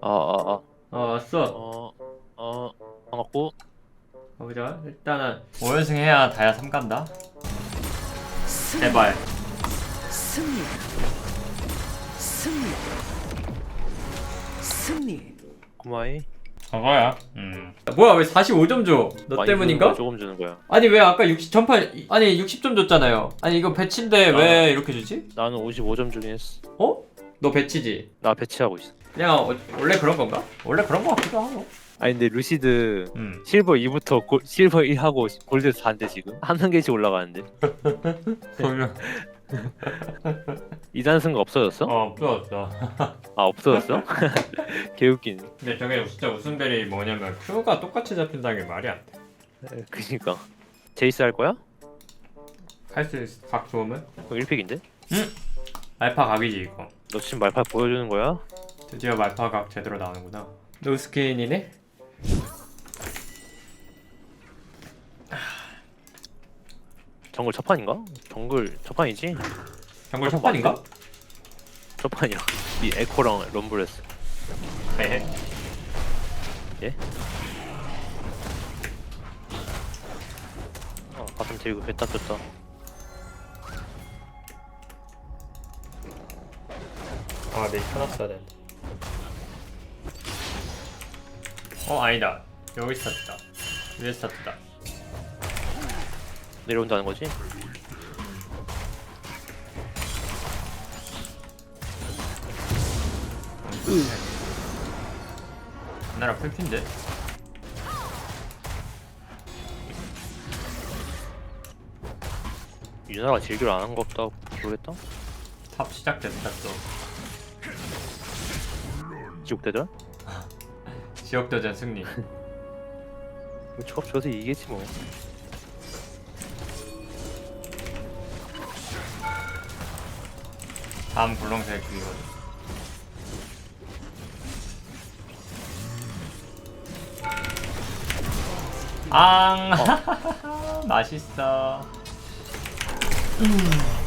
아, 아, 아. 어 왔어 어, 어, 반갑고. 가보자 일단은 5연승 해야 다야 3 간다 제발 승리. 승리. 승리. 고마이. 저거야 음 뭐야 왜 45점 줘? 너 많이 때문인가? 주는 거야, 조금 주는 거야. 아니 왜 아까 60 전판 아니 60점 줬잖아요 아니 이거 배치인데 왜 이렇게 주지? 나는 55점 주긴 했어. 어? 너 배치지? 나 배치하고 있어. 그냥 어, 원래 그런 건가? 원래 그런 거 같기도 하고 아니 근데 루시드 음 실버 2부터 골, 실버 1하고 골드 4인데 지금 한 단계씩 올라가는데 그러면 2단 승가 없어졌어? 어 없어 아 없어졌어? 개웃긴 근데 저게 진짜 웃음벨이 뭐냐면 Q가 똑같이 잡힌다는 게 말이 안 돼. 그니까 제이스 할 거야? 할수 있어. 각 좋으면? 그럼 1픽인데? 알파 각이지 이거. 너 지금 말파 보여주는 거야? 드디어 말파 각 제대로 나오는구나. 노스킨이네? 정글 첫판인가? 정글 첫판이지? 정글 첫판인가? 첫판이야 이 에코랑 럼블했어 네. 예? 어 바텀 들고 뺐다 뺐다 아, 내 켜놨어야 되는데. 어, 아니다. 여기 스타트다. 위에 스타트다. 내려온다는 거지? 나라 풀핀데? 유나가 질교를 안한 거 없다 모르겠다 탑 시작됐다 또. 지옥대전? 지역도전 승리. 조합 줘서 이기겠지 뭐 다음 불렁쇠 죽이거든. 앙! 맛있어. 어?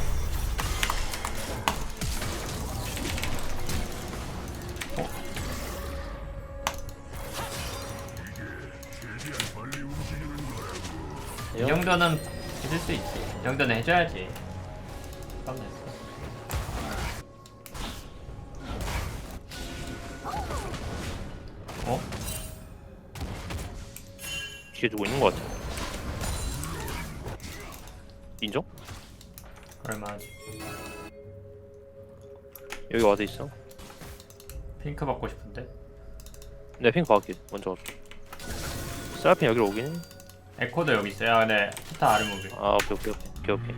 이 정도는 해줄 수 있지. 이 정도는 해줘야지. 깜짝이야. 어? 뒤에 누구 있는 거 같아 인정? 그럴만하지. 여기 와서 있어 핑크 받고 싶은데? 내 핑크 갈게 먼저 갈게 세라핀 여기로 오긴 해? 에코도 여기 있어요. 아, 근데 스타 아르모비. 아 오케이 오케이 오케이 오케이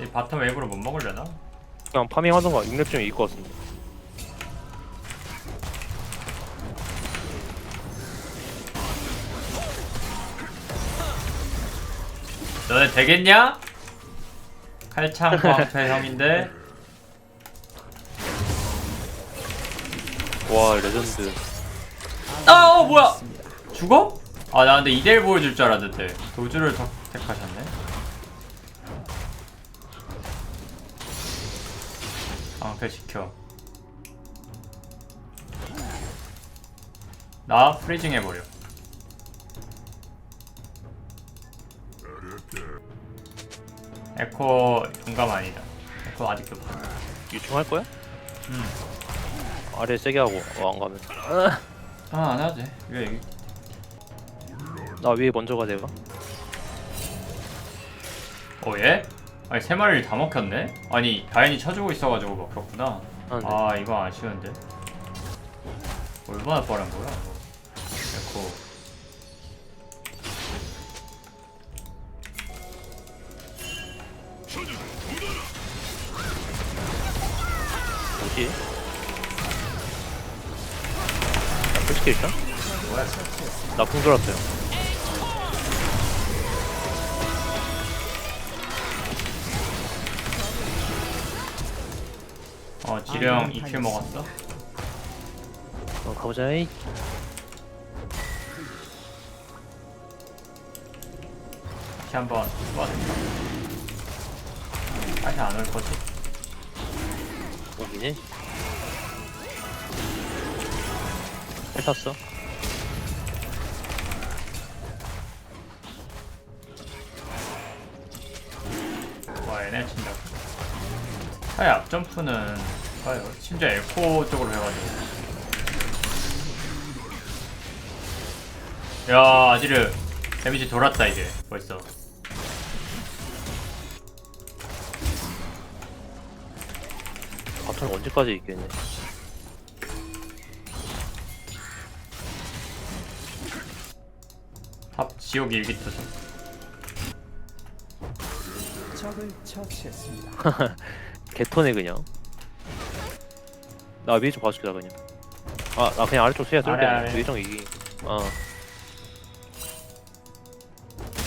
이 바텀 웨이브로 못 먹으려나? 그냥 파밍 하던가 6렙 좀 이길 것 같은데 너네 되겠냐? 칼창 광패 형인데 와 레전드 아 어, 뭐야? 죽어? 아 나 근데 2대1 보여줄 줄 알았는데 도주를 선택하셨네. 방패 시켜. 나 프리징 해버려. 에코 용감 아니다. 에코 아직도 없어 유충할 거야? 음. 아래 세게 하고 어, 안 가면 아안 하지. 왜 여기. 나 위에 먼저 가 내가 어 얘? 아니 세 마리를 다 먹혔네? 아니 다현이 쳐주고 있어가지고 먹혔구나. 하는데 아 이거 아쉬운데. 얼마나 빠른 거야 에코. 뭐지? 뭐야 나풍 돌았어요 어 지령 2킬 먹었어? 어 가보자 이 다시 한번 뽑아줄까? 다시 안 올 거지? 오기네 탔어. 와 얘네 친다고 차의 앞점프는 봐요. 심지어 에코 쪽으로 해가지고. 야 아지르. 데미지 돌았다 이제. 벌써. 바텀 언제까지 있겠네 탑 지옥 일기토죠 적을 처치했습니다. 개터네 그냥. 나 위에 좀 봐줄게 나 그냥. 아 나 그냥 아래쪽 세야 쏠게. 아래, 아래. 위에 좀 이기 어.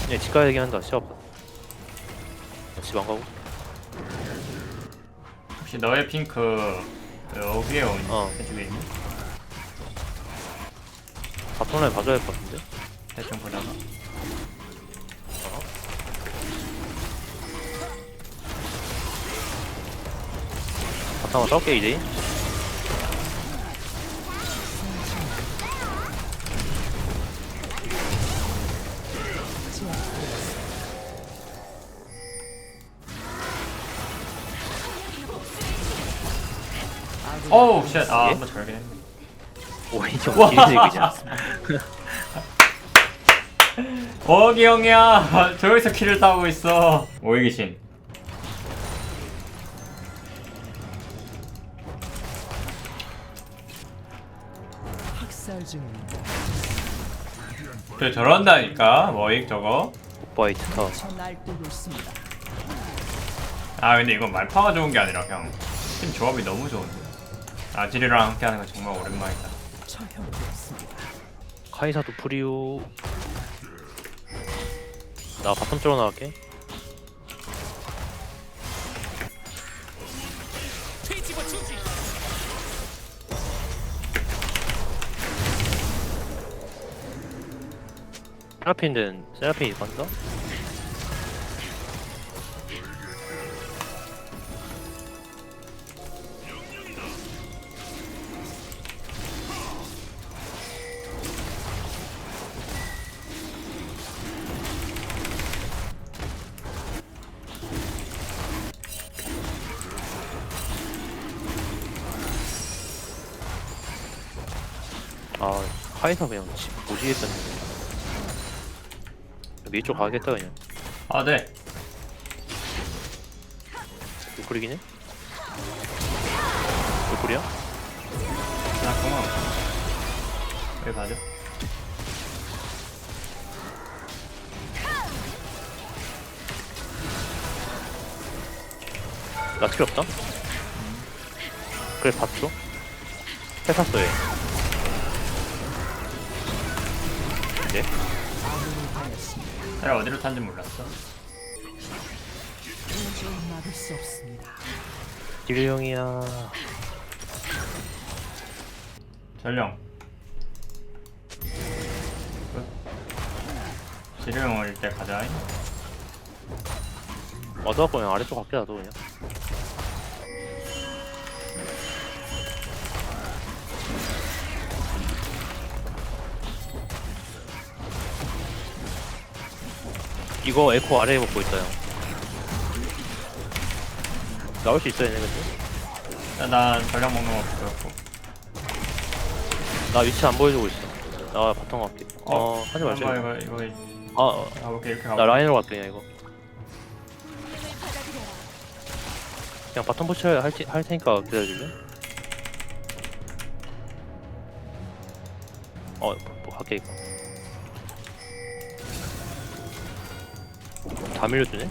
그냥 집 가야 되긴 한다. 시합 집안 가고? 혹시 너의 핑크 여기에 온 어. 바텀 라인 봐줘야 할 것 같은데 대충 보다가 한번 싸울게 이제 어우 쉣아 예? 한번 절긴 했네 오 이게 와. 어떻게 그냥 어기 형이야. 저기서 키를 따고 있어. 중입니다. 저 저런다니까 뭐익 저거. 오빠 이트 저 날뛰고 있습니다. 아 근데 이건 말파가 좋은 게 아니라 그냥 팀 조합이 너무 좋은데. 아지르랑 함께 하는 건 정말 오랜만이다. 카이사도 프리오 나 바텀 쪽으로 나갈게 세라핀은 세라핀이 간다? 아 카이사 그냥 집 오지겠었네 위쪽 가겠다 그냥 아 네 노플이긴 해? 노플이야? 나 고마워 여기 가죠 나 필요 없다? 그래 봤죠? 해샀어 얘 이 당했습니다. 내가 어디로 탄지 몰랐어 도저히 막을 수 없습니다. 딜 형이야 전령 지령 올때 가자 와도 그냥 아래쪽 갈게 나도 그냥 이거 에코 아래에 먹고 형 나올 수 있어 얘네 근데? 야, 나 전령 먹는 거 보였고 나 위치 안 보여주고 있어. 나 바텀 갈게. 어, 하지 말자 이거 이거. 아, 어, 가볼게 이렇게 나 가볼게 라인으로 갈게 그냥 이거. 그냥 바텀 포치 할, 테- 할 테니까 기다려줄래? 어, 뭐, 뭐 갈게 이거 다 밀려주네?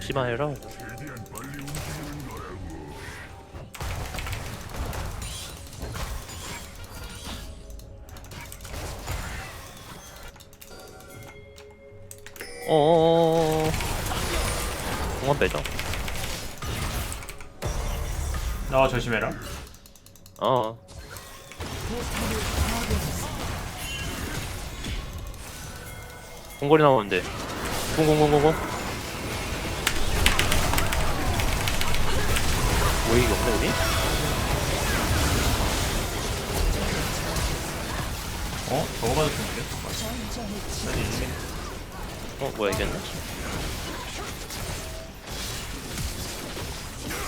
심한해라 어어어어 공간 빼자 너 조심해라. 어 포탑을 파괴했습니다. 공거리 나오는데 공공공공공 왜 이게 없네 우리? 어? 저거 봐도 좋은데? 어 뭐야 이겼네?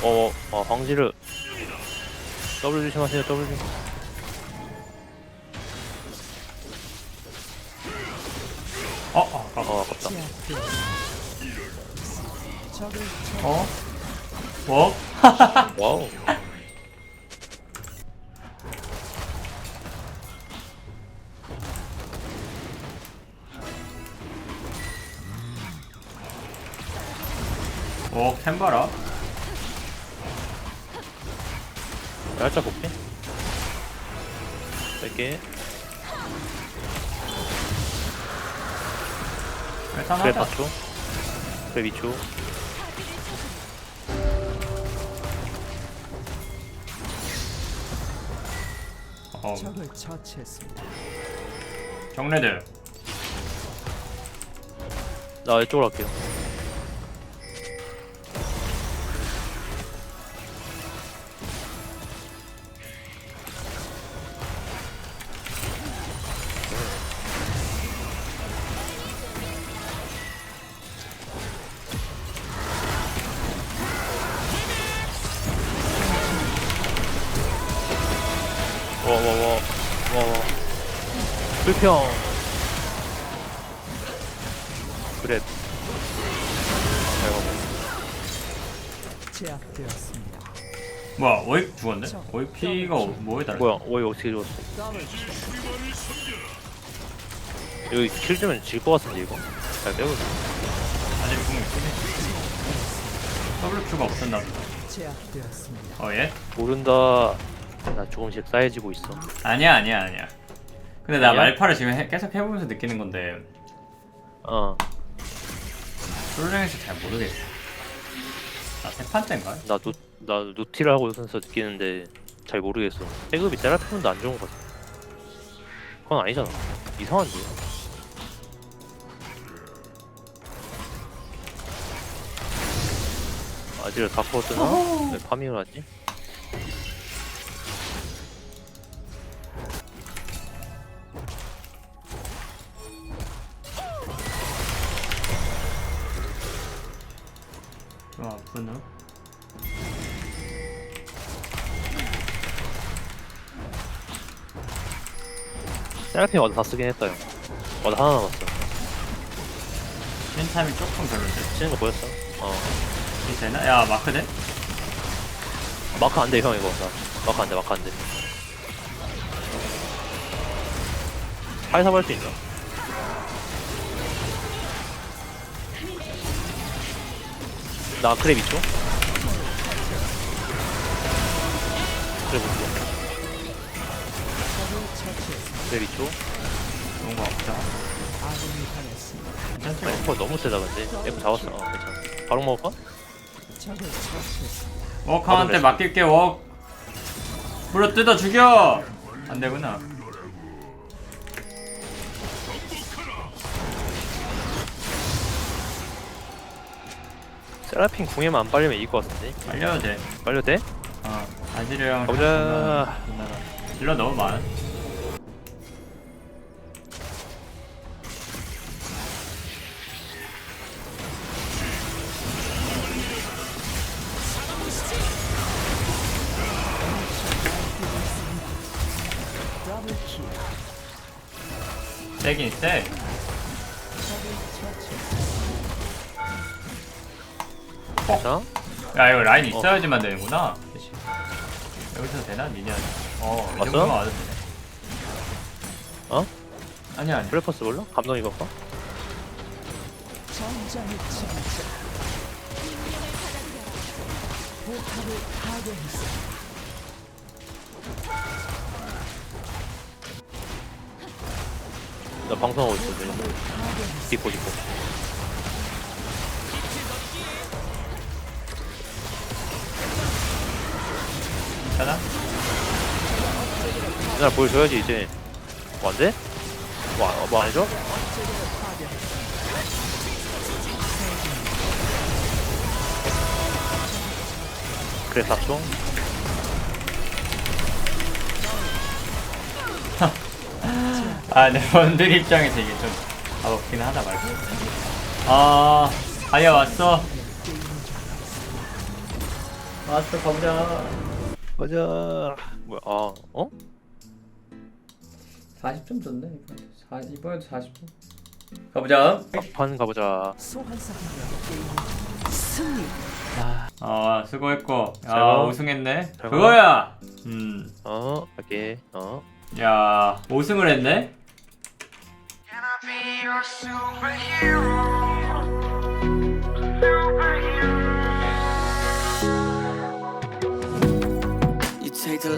어, 어 황지를 더블 조심하세요 더블 조심 어? 어? 어? 어 아깝다 어? 뭐? 와우 어? 캔바라? 살짝 볼게 뺄게 그래. 8초 그래 2초 어, 적을 처치했습니다. 정례들. 나 이쪽으로 갈게요 불평 그래 제압되었습니다. 뭐야? 오익 죽었네? 오익 피가 어- 뭐에 달라? 뭐야 어이 어떻게 죽었어. 여기 킬 주면 질 것 같은데 이거 잘 빼고 있어 아직 궁이 있지? WQ가 없었나 보다. 제압되었습니다. 어, 예? 모른다 나 조금씩 쌓여지고 있어 아니야, 아니야, 아니야. 근데 나 아니야? 말파를 지금 해- 계속 해보면서 느끼는 건데, 어나 솔랭에서 잘 모르겠어. 나세 판째인가? 노, 나 노티를 하고 있어서 느끼는데 잘 모르겠어 태급이 세라피문도 안 좋은 것 같아 그건 아니잖아 이상한데 아지를 다 퍼뜨나? 왜 파밍을 하지? 세라핀 와드 다 쓰긴 했다 형 와드 하나 남았어 쉬는 타임이 조금 별론데. 치는 거 보였어? 어이 되나? 야, 마크 돼? 마크 안 돼 형 이거 나 마크 안 돼 마크 안돼 하이사 할수 있나? 나 크랩 있죠? 크랩 있죠? 있죠? 좋은 거 없다. 괜찮지? 아, F 너무 세다 근데 F 잡았어 어 괜찮아 바로 먹을까? 적을 처치했습니다. 웍한테 맡길게, 웍. 물어 뜯어 죽여! 안 되구나. 세라핀 궁에만 안 빨리면 이길 것 같은데 빨려도 돼. 빨려도 돼? 어, 아지르랑 가보자. 딜러 너무 많아. 세긴 세. 괜찮아? 야 이거 라인 있어야지만 되는구나. 그치. 여기서 되나 미니언? 어, 이 왔어? 정도만 와도 되네. 어? 아니야 아니야. 브레퍼스 몰라? 감독이 걸까? 나 방송하고 있어 지금. 디코 디코 괜찮아? 누나 보여줘야지 이제 뭐 안돼? 뭐, 안- 뭐 안해줘? 그래 탑종 아, 네, 원들 입장에서 이게 좀 가볍긴 하다 말고. 아, 아야 왔어. 왔어, 가보자. 맞아 뭐야 아 어? 40점 줬네, 이번에. 사, 이번에도 40점. 가보자. 막판 가보자 소환사분들 게임 승리. 아, 수고했고. 야, 잘 우승했네. 잘 그거야! 음, 어 갈게 어 야, 우승을 했네? be your superhero. Superhero. You take the